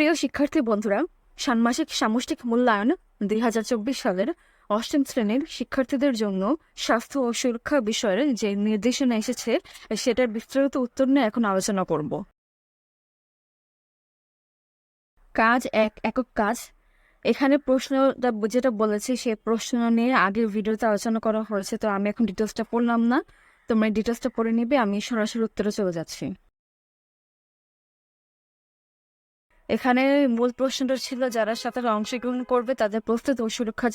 প্রিয় শিক্ষার্থী বন্ধুরা, ষান্মাসিক সামষ্টিক মূল্যায়ন দুই হাজার চব্বিশ সালের অষ্টম শ্রেণির শিক্ষার্থীদের জন্য স্বাস্থ্য ও সুরক্ষা বিষয়ের যে নির্দেশনা এসেছে, সেটার বিস্তারিত উত্তর নিয়ে এখন আলোচনা করব। কাজ এক, একক কাজ। এখানে প্রশ্নটা যেটা বলেছি, সে প্রশ্ন নিয়ে আগের ভিডিওতে আলোচনা করা হয়েছে, তো আমি এখন ডিটেলসটা পড়লাম না। তোমরা ডিটেলসটা পড়ে নিবে, আমি সরাসরি উত্তরে চলে যাচ্ছি। এখানে মূল প্রশ্নটা ছিল যারা সাঁতারে অংশগ্রহণ করবে, তাদের প্রস্তুত ও সুরক্ষার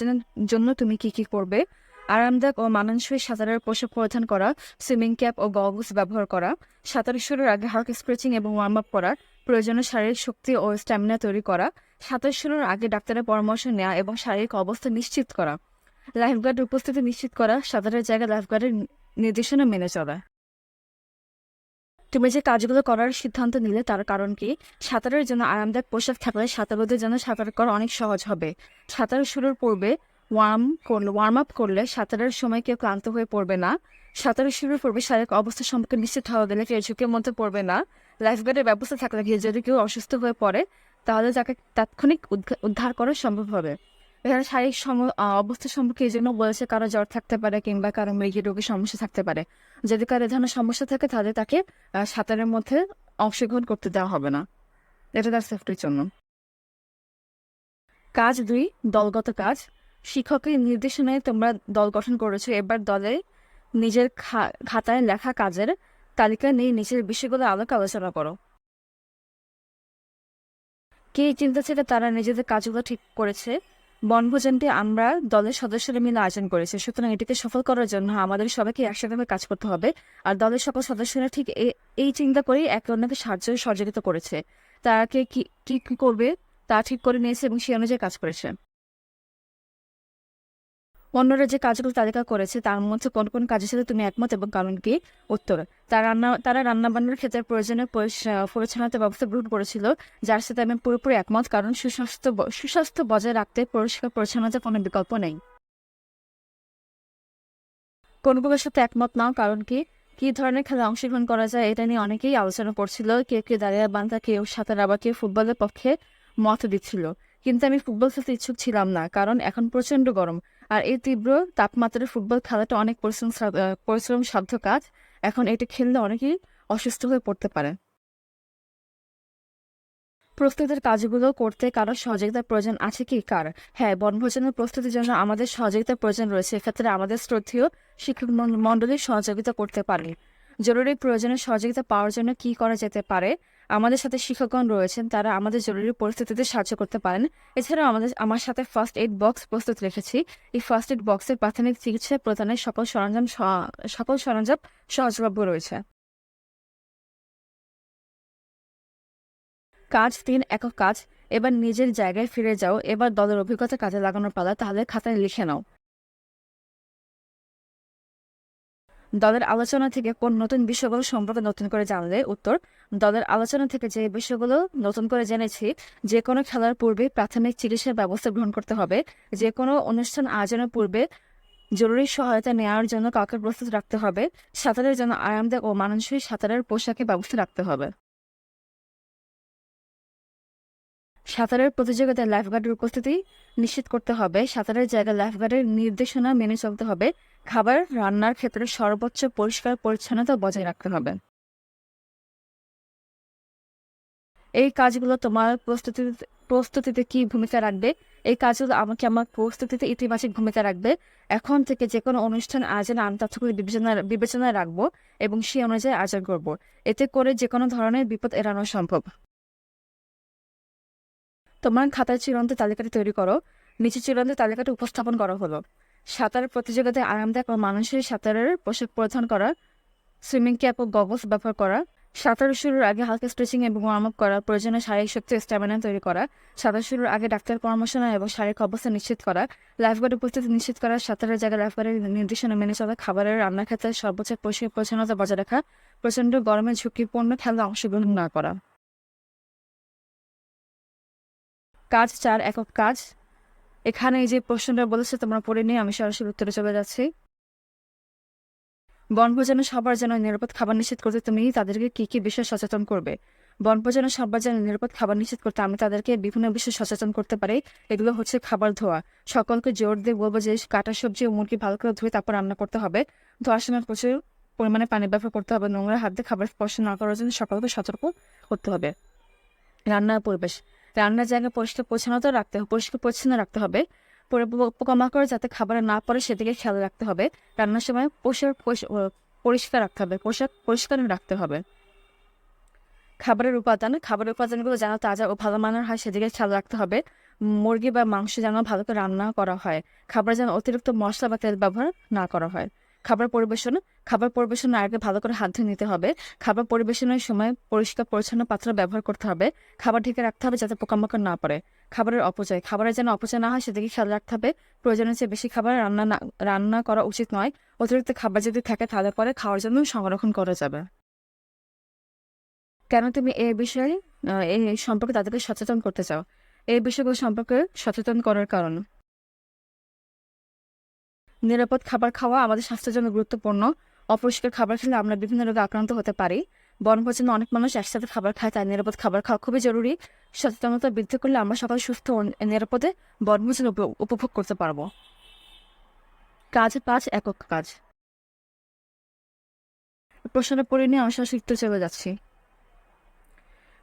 জন্য- তুমি কি কি করবে? আরামদায়ক ও মানানসই সাঁতারের পোশাক পরিধান করা, সুইমিং ক্যাপ ও গগলস ব্যবহার করা, সাঁতার শুরুর আগে হালকা স্ট্রেচিং এবং ওয়ার্ম আপ করা, প্রয়োজনীয় শারীরিক শক্তি ও স্ট্যামিনা তৈরি করা, সাঁতার শুরুর আগে ডাক্তারের পরামর্শ নেওয়া এবং শারীরিক অবস্থা নিশ্চিত করা। লাইফগার্ডের উপস্থিতি নিশ্চিত করা, সাঁতারের জায়গায় লাইফগার্ডের নির্দেশনা মেনে চলা। তুমি যে কাজগুলো করার সিদ্ধান্ত নিলে তার কারণ কি? সাঁতারের জন্য আরামদায়ক পোশাক থাকলে সাঁতারুদের জন্য সাঁতার করা অনেক সহজ হবে। সাঁতার শুরুর পূর্বে ওয়ার্ম করলে ওয়ার্ম আপ করলে সাঁতারের সময় কেউ ক্লান্ত হয়ে পড়বে না। সাঁতার শুরুর পূর্বে শারীরিক অবস্থা সম্পর্কে নিশ্চিত হওয়া গেলে কেউ ঝুঁকির মধ্যে পড়বে না। লাইফগার্ডের ব্যবস্থা থাকলে যদি কেউ অসুস্থ হয়ে পড়ে, তাহলে তাকে তাৎক্ষণিক উদ্ধার করা সম্ভব হবে। এখানে শারীরিক সম- অবস্থা সম্পর্কে এই জন্য বলেছে কারও জ্বর থাকতে পারে কিংবা কারও মৃগী রোগের সমস্যা থাকতে পারে। যদি কারও ধরনের সমস্যা থাকে তাহলে তাকে সাঁতারের মধ্যে অংশগ্রহণ করতে দেওয়া হবে না। এটা তার সেফটির জন্য। কাজ দুই, দলগত কাজ। শিক্ষকের নির্দেশনায় তোমরা দল গঠন করেছ। এবার দলে নিজের খাতায় লেখা কাজের তালিকা নিয়ে নিজের বিষয়গুলো আলোকে আলোচনা করো। কে চিন্তা ছিল তারা নিজেদের কাজগুলো ঠিক করেছে? বনভোজনটি আমরা দলের সদস্যরা মিলে আয়োজন করেছি। সুতরাং এটিকে সফল করার জন্য আমাদের সবাইকে একসাথে কাজ করতে হবে। আর দলের সকল সদস্যরা ঠিক এই চিন্তা করেই একে অন্যকে সাহায্য সহযোগিতা করেছে। তাকে কি কি করবে তা ঠিক করে নিয়েছে এবং সে অনুযায়ী কাজ করেছে। অন্যরা যে কাজগুলো তালিকা করেছে, তার মধ্যে কোন কোন কাজের সাথে তুমি একমত এবং কারণ কি? উত্তর, তারা রান্না তারা রান্না বান্নার ক্ষেত্রে প্রয়োজনীয় পরিচ্ছন্নতা ব্যবস্থা গ্রহণ করেছিল, যার সাথে আমি পুরোপুরি একমত, কারণ সুস্বাস্থ্য সুস্বাস্থ্য বজায় রাখতে পরিষ্কার পরিচ্ছন্নতার কোনো বিকল্প নেই। কোনগুলোর সাথে একমত নাও, কারণ কি? কি ধরনের খেলা অংশগ্রহণ করা যায় এটা নিয়ে অনেকেই আলোচনা করছিল, কেউ কেউ দাঁড়িয়ে বান্ধা কেউ সাঁতার আবার কেউ ফুটবলের পক্ষে মত দিচ্ছিল। কিন্তু আমি ফুটবল খেলতে ইচ্ছুক ছিলাম না, কারণ এখন প্রচণ্ড গরম। আর এই তীব্র তাপমাত্রায় ফুটবল খেলাটা অনেক পরিশ্রম পরিশ্রম সাধ্য কাজ। এখন এটি খেললে অনেকেই অসুস্থ হয়ে পড়তে পারে। প্রস্তুতির কাজগুলো করতে কারও সহযোগিতার প্রয়োজন আছে কি? কার? হ্যাঁ বনভোজনের প্রস্তুতির জন্য আমাদের সহযোগিতার প্রয়োজন রয়েছে। এক্ষেত্রে আমাদের শ্রদ্ধেয় শিক্ষক মন- মণ্ডলীর সহযোগিতা করতে পারে জরুরি প্রয়োজনে সহযোগিতা পাওয়ার জন্য কি করা যেতে পারে? আমাদের সাথে শিক্ষকগণ রয়েছেন, তারা আমাদের জরুরি পরিস্থিতিতে সাহায্য করতে পারেন। এছাড়াও আমাদের, আমার সাথে ফার্স্ট এইড বক্স প্রস্তুত রেখেছি। এই ফার্স্ট এইড বক্সের প্রাথমিক চিকিৎসা প্রদানের সকল সরঞ্জাম সকল সরঞ্জাম সহজলভ্য রয়েছে। কাজ তিন, একক কাজ। এবার নিজের জায়গায় ফিরে যাও। এবার দলের অভিজ্ঞতা কাজে লাগানোর পালা। তাহলে খাতায় লিখে নাও। দলের আলোচনা থেকে কোন নতুন বিষয়গুলো সম্পর্কে নতুন করে জানলে উত্তর, দলের আলোচনা থেকে যে বিষয়গুলো নতুন করে জেনেছি, যে কোনো খেলার পূর্বে প্রাথমিক চিকিৎসার ব্যবস্থা গ্রহণ করতে হবে, যে কোনো অনুষ্ঠান আয়োজনের পূর্বে জরুরি সহায়তা নেওয়ার জন্য কাউকে প্রস্তুত রাখতে হবে, সাঁতারের জন্য আরামদায়ক ও মানানসই সাঁতারের পোশাকে ব্যবস্থা রাখতে হবে। সাঁতারের প্রতিযোগিতায় লাইফগার্ডের উপস্থিতি নিশ্চিত করতে হবে। সাঁতারের জায়গায় লাইফগার্ডের নির্দেশনা মেনে চলতে হবে। খাবার রান্নার ক্ষেত্রে সর্বোচ্চ পরিষ্কার পরিচ্ছন্নতা বজায় রাখতে হবে। এই কাজগুলো তোমার প্রস্তুতি প্রস্তুতিতে কি ভূমিকা রাখবে? এই কাজগুলো আমাকে আমার প্রস্তুতিতে ইতিবাচক ভূমিকা রাখবে। এখন থেকে যে কোনো অনুষ্ঠান আয়োজনে আমি তথ্যগুলি বিবেচনা, বিবেচনায় রাখব এবং সেই অনুযায়ী আয়োজন করব। এতে করে যে কোনো ধরনের বিপদ এড়ানো সম্ভব। তোমার খাতার চূড়ান্ত তালিকাটি তৈরি করো। নিচে চূড়ান্ত তালিকাটি উপস্থাপন করা হলো। সাঁতার প্রতিযোগিতায় আরামদায়ক ও মানুষের সাঁতারের পোশাক পরিধান করা, সুইমিং ক্যাপ ও গগলস ব্যবহার করা, সাঁতার শুরুর আগে হালকা স্ট্রেচিং এবং ওয়ার্ম আপ করা প্রয়োজনীয় শারীরিক শক্তি স্ট্যামিনা তৈরি করা, সাঁতার শুরুর আগে ডাক্তার পরামর্শ নেওয়া এবং শারীরিক অবস্থা নিশ্চিত করা লাইফগার্ড উপস্থিতি নিশ্চিত করা, সাঁতারের জায়গায় লাইফগার্ডের নির্দেশনা মেনে চলা, খাবারের রান্নার ক্ষেত্রে সর্বোচ্চ পরিষ্কার পরিচ্ছন্নতা বজায় রাখা, প্রচণ্ড গরমে ঝুঁকিপূর্ণ খেলা অংশগ্রহণ না করা। কাজ, চার একক কাজ। এখানে যে প্রশ্নটা বলেছে, তোমরা পড়ে নিয়ে আমি সরাসরি উত্তরে চলে যাচ্ছি। বনভোজনে সবার যেন নিরাপদ খাবার নিশ্চিত করতে তুমি তাদেরকে কি কি বিষয়ে সচেতন করবে? বনভোজনে সবার যেন নিরাপদ খাবার নিশ্চিত করতে আমি তাদেরকে বিভিন্ন বিষয়ে সচেতন করতে পারি। এগুলো হচ্ছে খাবার ধোয়া। সকলকে জোর দিয়ে বলব যে, কাটা সবজি ও মুরগি ভালো করে ধুয়ে তারপর রান্না করতে হবে। ধোয়ার সময় প্রচুর পরিমাণে পানি ব্যবহার করতে হবে। নোংরা হাত দিয়ে খাবার স্পর্শ না করার জন্য সকলকে সতর্ক করতে হবে। রান্নার পরিবেশ। রান্নার জায়গা পরিষ্কার পরিচ্ছন্ন তো রাখতে হবে পরিষ্কার পরিচ্ছন্ন রাখতে হবে। পোকামাকড় যাতে খাবারে না পড়ে সেদিকে খেয়াল রাখতে হবে। রান্নার সময় পোশাক পরিষ্কার রাখতে হবে। পোশাক পরিষ্কার রাখতে হবে। খাবারের উপাদান খাবারের উপাদানগুলো যেন তাজা ও ভালো মানের হয় সেদিকে খেয়াল রাখতে হবে। মুরগি বা মাংস যেন ভালো করে রান্না করা হয়। খাবার যেন অতিরিক্ত মশলা বা তেল ব্যবহার না করা হয়। খাবার পরিবেশন, খাবার পরিবেশনের আগে ভালো করে হাত ধুয়ে নিতে হবে। খাবার পরিবেশনের সময় পরিষ্কার পরিচ্ছন্ন পাত্র ব্যবহার করতে হবে। খাবার ঢেকে রাখতে হবে যাতে পোকামাকড় না পড়ে। খাবারের অপচয় খাবারের যেন অপচয় না হয় সেদিকে খেয়াল রাখতে হবে। প্রয়োজনের চেয়ে বেশি খাবার রান্না না, রান্না করা উচিত নয়। অতিরিক্ত খাবার যদি থাকে তাহলে পরে খাওয়ার জন্য সংরক্ষণ করা যাবে। কেন তুমি এই বিষয়ে এই সম্পর্কে তাদেরকে সচেতন করতে চাও? এই বিষয়গুলো সম্পর্কে সচেতন করার কারণ। নিরাপদ খাবার খাওয়া আমাদের স্বাস্থ্যের জন্য গুরুত্বপূর্ণ। অপরিষ্কার খাবার খেলে আমরা বিভিন্ন রোগে আক্রান্ত হতে পারি। বনভোজনে অনেক মানুষ একসাথে খাবার খায়, তাই নিরাপদ খাবার খাওয়া খুবই জরুরি। সচেতনতা বৃদ্ধি করলে আমরা সকাল সুস্থ নিরাপদে বনভোজন উপ- উপভোগ করতে পারব। কাজ পাঁচ, একক কাজ। প্রশ্নটা পড়ে নিয়ে আমি সংক্ষিপ্ত চলে যাচ্ছি।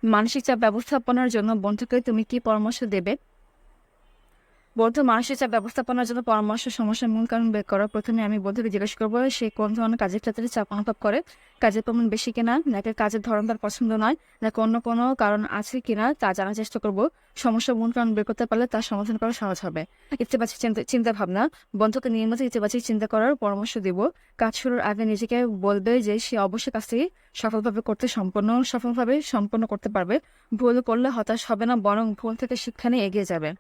মানসিক চাপ ব্যবস্থাপনার জন্য বন্ধুকে তুমি কি পরামর্শ দেবে? বন্ধু মানসিক চাপ ব্যবস্থাপনার জন্য পরামর্শ, সমস্যার মূল কারণ বের করা প্রথমে আমি বন্ধুকে জিজ্ঞেস করব, সে কোন ধরনের কাজের ক্ষেত্রে চাপ অনুভব করে? কাজের প্রমাণ বেশি কিনা? নাকি কাজের ধরন তার পছন্দ নয়? নাকি অন্য কোনো কারণ আছে কিনা তা জানার চেষ্টা করব। সমস্যার মূল কারণ বের করতে পারলে তার সমাধান করা সহজ হবে। ইতিবাচক চিন্তা চিন্তা ভাবনা বন্ধুকে নিয়মিত ইতিবাচক চিন্তা করার পরামর্শ দিব। কাজ শুরুর আগে নিজেকে বলবে যে সে অবশ্যই কাজটি সফলভাবে করতে সম্পন্ন, সফলভাবে সম্পন্ন করতে পারবে। ভুল করলে হতাশ হবে না, বরং ভুল থেকে শিক্ষা নিয়ে এগিয়ে যাবে।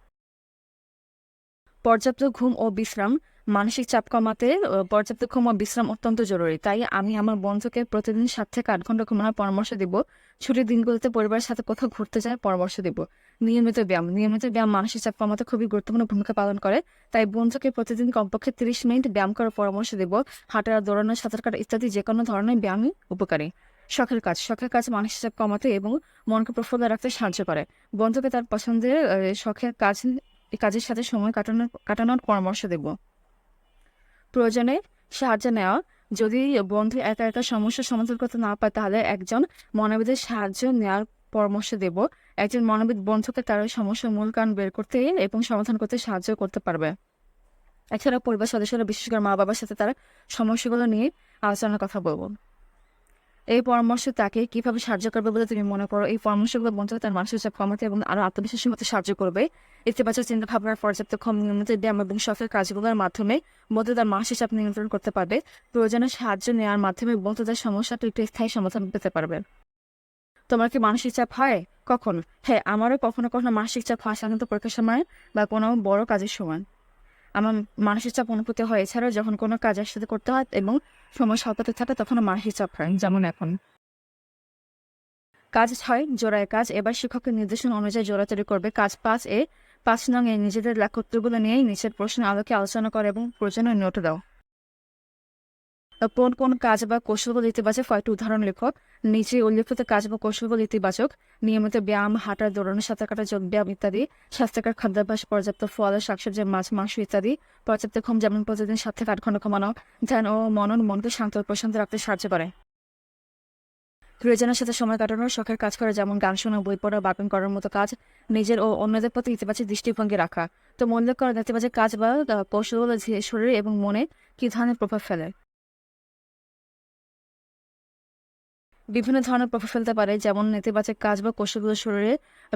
পর্যাপ্ত ঘুম ও বিশ্রাম, মানসিক চাপ কমাতে পর্যাপ্ত ঘুম ও বিশ্রাম অত্যন্ত জরুরি। তাই আমি আমার বন্ধুকে প্রতিদিন সাত থেকে আট ঘণ্টা ঘুমানোর পরামর্শ দিব। ছুটির দিনগুলোতে পরিবারের সাথে কোথাও ঘুরতে যায় পরামর্শ দিব। নিয়মিত ব্যায়াম। নিয়মিত ব্যায়াম মানসিক চাপ কমাতে খুবই গুরুত্বপূর্ণ ভূমিকা পালন করে। তাই বন্ধুকে প্রতিদিন কমপক্ষে তিরিশ মিনিট ব্যায়াম করার পরামর্শ দিব। হাঁটা দৌড়ানো সাঁতার কাটা ইত্যাদি যে কোনো ধরনের ব্যায়ামই উপকারী। শখের কাজ। শখের কাজ মানসিক চাপ কমাতে এবং মনকে প্রফুল্ল রাখতে সাহায্য করে। বন্ধুকে তার পছন্দের শখের কাজ কাজের সাথে সময় কাটানোর কাটানোর পরামর্শ দেব। প্রয়োজনে সাহায্য নেওয়া। যদি বন্ধু একা একা সমস্যার সমাধান করতে না পায় তাহলে একজন মনোবিদের সাহায্য নেওয়ার পরামর্শ দেব। একজন মনোবিদ বন্ধুকে তার সমস্যার মূল কারণ বের করতে এবং সমাধান করতে সাহায্য করতে পারবে। এছাড়া পরিবার সদস্যরা, বিশেষ করে মা বাবার সাথে তার সমস্যাগুলো নিয়ে আলোচনার কথা বলব। এই পরামর্শ তাকে কীভাবে সাহায্য করবে বলে তুমি মনে করো? এই পরামর্শগুলো বন্ধুকে তার মানসিক চাপ কমাতে এবং আরও আত্মবিশ্বাসী হতে সাহায্য করবে। ইতিবাচক চিন্তা ভাবনার পর্যাপ্ত ক্ষম নিয়মিত ব্যায়াম এবং শখের কাজগুলোর মাধ্যমে বন্ধু তার মানসিক চাপ নিয়ন্ত্রণ করতে পারবে। প্রয়োজনে সাহায্য নেওয়ার মাধ্যমে বন্ধু তার সমস্যাটা একটু স্থায়ী সমাধান পেতে পারবে। তোমার কি মানসিক চাপ হয়? কখন? হ্যাঁ আমারও কখনো কখনো মানসিক চাপ হয় সাধারণত পরীক্ষার সময় বা কোনো বড় কাজের সময়। আমার মানসিক চাপ অনুভূতি হয়। এছাড়াও যখন কোনো কাজ একসাথে করতে হয় এবং সময় স্বল্পতা থাকে তখন মানসিক চাপ হয়, যেমন এখন। কাজ ছয় জোড়ায় কাজ। এবার শিক্ষকের নির্দেশনা অনুযায়ী জোড়া তৈরি করবে। কাজ পাঁচ এ পাঁচ নং এ নিজেদের লেখকত্বগুলো নিয়েই নিচের প্রশ্নের আলোকে আলোচনা করে এবং প্রয়োজনীয় নোট দাও। কোন কোন কাজ বা কৌশলগুলো ইতিবাচক কয়েকটি উদাহরণ লেখো। নিচে উল্লেখিত কাজ বা কৌশলগুলো ইতিবাচক, নিয়মিত ব্যায়াম হাঁটা দৌড়ানো, সাঁতার কাটা যোগ ব্যায়াম ইত্যাদি, স্বাস্থ্যকর খাদ্যাভ্যাস, পর্যাপ্ত ফল, শাকসবজি, মাছ, মাংস ইত্যাদি, পর্যাপ্ত ঘুম, যেমন প্রতিদিন সাত থেকে আট ঘণ্টা ঘুমানো, ধ্যান ও মনন মনকে শান্ত প্রশান্ত রাখতে সাহায্য করে। প্রিয়জনের সাথে সময় কাটানোর শখের কাজ করা, যেমন গান শোনা, বই পড়া বাপন করার মতো কাজ, নিজের ও অন্যদের প্রতি ইতিবাচক দৃষ্টিভঙ্গি রাখা। তো মনে করা নেতিবাচক কাজ বা কৌশলগুলো শরীরে এবং মনে কি ধরনের প্রভাব ফেলে। বিভিন্ন ধরনের প্রভাব ফেলতে পারে, যেমন নেতিবাচক কাজ বা কৌশলগুলো শরীরে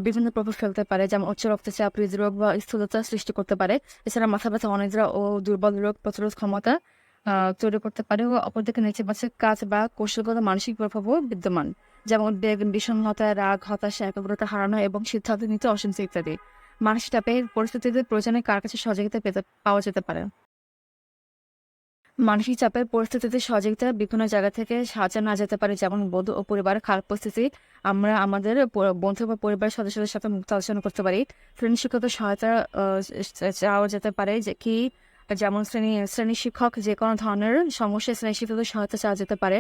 বিভিন্ন প্রভাব ফেলতে পারে, যেমন উচ্চ রক্তচাপ, হৃদরোগ বা স্থূলতা সৃষ্টি করতে পারে। এছাড়া মাথা ব্যথা অনিদ্রা ও দুর্বল রোগ প্রতিরোধ ক্ষমতা তৈরি করতে পারে ও অপরদিকে নেতিবাচক কাজ বা কৌশলগত মানসিক প্রভাবও বিদ্যমান, যেমন বেগ, বিষণ্ণতা, রাগ, হতাশা, একাগ্রতা হারানো এবং সিদ্ধান্ত নিতে অসুবিধা ইত্যাদি। মানসিক চাপের পরিস্থিতিতে প্রয়োজনে কার কাছে সহযোগিতা পেতে পাওয়া যেতে পারে? মানসিক চাপের পরিস্থিতিতে সহযোগিতা বিভিন্ন জায়গা থেকে সাহায্য না যেতে পারে, যেমন বন্ধু ও পরিবারের খারাপ পরিস্থিতি। আমরা আমাদের বন্ধু বা পরিবারের সদস্যদের সাথে মুক্ত আলোচনা করতে পারি। শ্রেণি শিক্ষকের সহায়তা চাওয়া যেতে পারে যে কি, যেমন শ্রেণি শ্রেণি শিক্ষক যে কোনো ধরনের সমস্যা শ্রেণি শিক্ষকের সহায়তা চাওয়া যেতে পারে।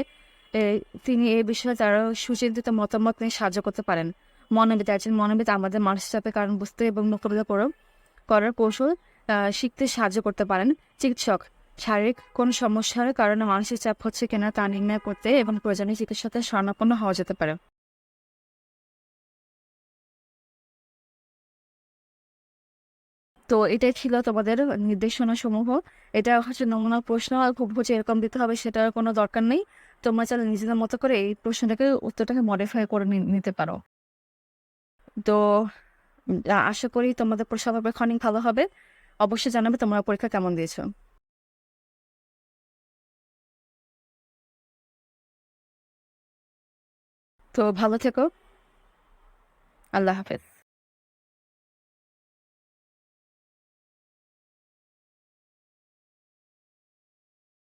তিনি এই বিষয়ে তারা সুচিন্তিত মতামত নিয়ে সাহায্য করতে পারেন। মনোবিদ, একজন মনোবিদ আমাদের মানসিক চাপের কারণ বুঝতে এবং মোকাবিলা করার কৌশল শিখতে সাহায্য করতে পারেন। চিকিৎসক শারীরিক কোনো সমস্যার কারণে মানসিক চাপ হচ্ছে কিনা তা নির্ণয় করতে এবং প্রয়োজনীয় চিকিৎসাতে শরণাপন্ন হওয়া যেতে পারে। তো এটাই ছিল তোমাদের নির্দেশনা সমূহ এটা হচ্ছে নমুনা প্রশ্ন, আর খুব হচ্ছে এরকম দিতে হবে সেটার কোনো দরকার নেই। তোমরা চাইলে নিজেদের মতো করে এই প্রশ্নটাকে উত্তরটাকে মডিফাই করে নিতে পারো। তো, আশা করি তোমাদের সবার অনেক ভালো হবে। অবশ্যই জানাবে তোমরা পরীক্ষা কেমন দিয়েছ। তো ভালো থেকো। আল্লাহ হাফেজ।